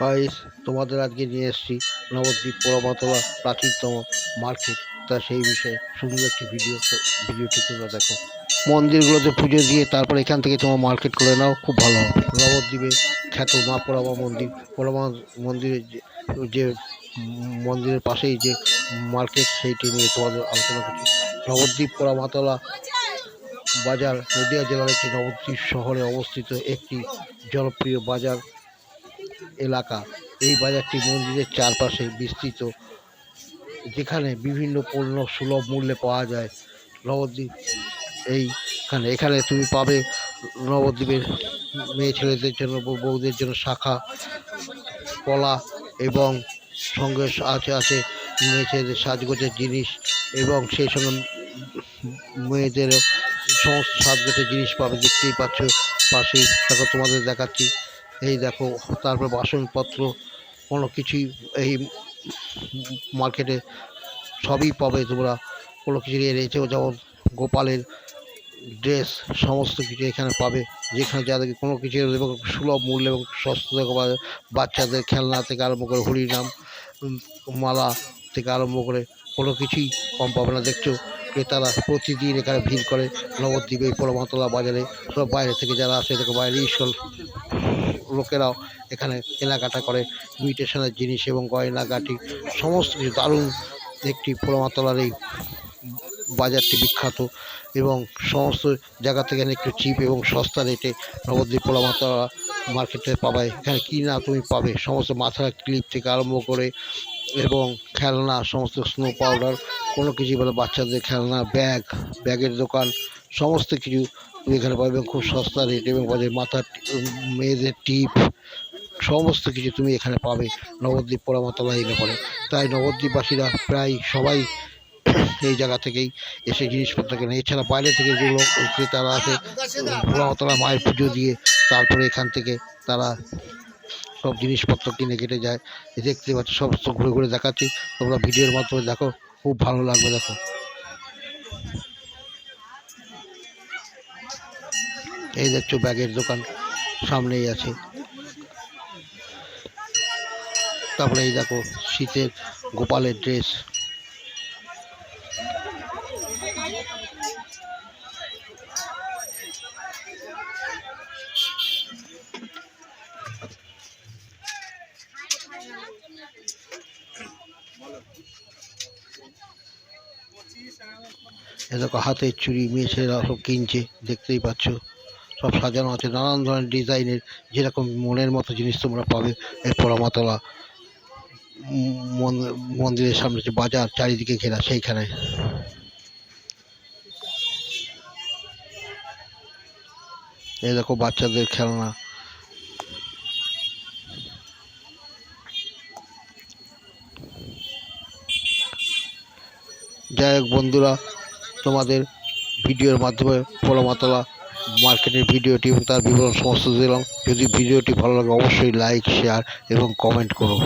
Guys তোমাদের আজকে নিয়ে এসেছি নবদ্বীপ পোড়ামাতলা প্রাচীনতম মার্কেট তা সেই বিষয়ে সুন্দর একটি ভিডিও ভিডিওটি তোমরা দেখো। মন্দিরগুলোতে পুজো দিয়ে তারপর এখান থেকে তোমার মার্কেট করে নাও, খুব ভালো হবে। নবদ্বীপে খ্যাত মা পোড়ামা মন্দির পোড়ামা মন্দিরের যে মন্দিরের পাশেই যে মার্কেট সেইটি নিয়ে তোমাদের আলোচনা করছি। নবদ্বীপ পোড়ামাতলা বাজার, নদিয়া জেলার একটি নবদ্বীপ শহরে অবস্থিত একটি জনপ্রিয় বাজার। এলাকা, এই বাজারটি মন্দিরের চারপাশে বিস্তৃত, যেখানে বিভিন্ন পণ্য সুলভ মূল্যে পাওয়া যায়। নবদ্বীপ, এইখানে, এখানে তুমি পাবে নবদ্বীপের মেয়ে ছেলেদের জন্য বউ- বউদের জন্য শাখা, কলা এবং সঙ্গে আছে আছে মেয়ে ছেলেদের সাজগোজের জিনিস এবং সেই সঙ্গে মেয়েদেরও সমস্ত সাজগোজের জিনিস পাবে। দেখতেই পাচ্ছ, পাশেই, দেখো তোমাদের দেখাচ্ছি। এই দেখো, তারপর বাসনপত্র, কোনো কিছুই এই মার্কেটে সবই পাবে তোমরা। কোনো কিছু এনেছেও যেমন গোপালের ড্রেস, সমস্ত কিছু এখানে পাবে। যেখানে যাদের কোনো কিছু এবং সুলভ মূল্য এবং সস্তা পাবে বাচ্চাদের খেলনা থেকে আরম্ভ করে হরিনাম মালা থেকে আরম্ভ করে কোনো কিছুই কম পাবে না। দেখছ ক্রেতারা প্রতিদিন এখানে ভিড় করে নবদ্বীপে এই পোড়ামাতলা বাজারে। সব বাইরে থেকে যারা আসে দেখো বাইরে স্কুল লোকেরাও এখানে কেনাকাটা করে ইমিটেশনের জিনিস এবং গয়নাগাটি সমস্ত কিছু, দারুণ একটি পোড়ামাতলার এই বাজারটি বিখ্যাত এবং সমস্ত জায়গা থেকে একটু চিপ এবং সস্তা রেটে নবদ্বীপ পোড়ামাতলা মার্কেটে পাবে। এখানে কী না তুমি পাবে? সমস্ত মাথার ক্লিপ থেকে আরম্ভ করে এবং খেলনা, সমস্ত স্নো পাউডার কোনো কিছু বলে বাচ্চাদের খেলনা, ব্যাগ, ব্যাগের দোকান, সমস্ত কিছু এখানে পাবে এবং খুব সস্তা রেট এবং বাজারে মাথার মেয়েদের টিপ, সমস্ত কিছু তুমি এখানে পাবে। নবদ্বীপ পোড়ামাতলা এলে পরে তাই নবদ্বীপবাসীরা প্রায় সবাই এই জায়গা থেকেই এসে জিনিসপত্র কেনে। এছাড়া বাইরে থেকে যেগুলো ক্রেতারা আসে পোড়ামাতলা মায়ের পুজো দিয়ে তারপরে এখান থেকে তারা সব জিনিসপত্র কিনে কেটে যায়। দেখতে পাচ্ছ, সমস্ত ঘুরে ঘুরে দেখাচ্ছি। তোমরা ভিডিওর মাধ্যমে দেখো। খুব ভালো লাগবে, দেখো। এই দেখছ ব্যাগের দোকান, সামনেই আছে। তারপরে এই দেখো, শীতের গোপালের ড্রেস। দেখো হাতের চুড়ি মেয়ে ছেলেরা সব কিনছে, দেখতেই পাচ্ছ। সব সাজানো আছে, নানান ধরনের ডিজাইনের, যেরকম মনের মতো জিনিস তোমরা পাবে। এই মন- মন্দিরের সামনে যে বাজার, চারিদিকে ঘেরা সেইখানে। এই দেখো বাচ্চাদের খেলনা। যাই হোক বন্ধুরা, তোমাদের ভিডিওর মাধ্যমে পোড়ামাতলা মার্কেটের ভিডিওটি এবং তার বিবরণ সমস্ত দিলাম। যদি ভিডিওটি ভালো লাগে, অবশ্যই লাইক শেয়ার এবং কমেন্ট করো।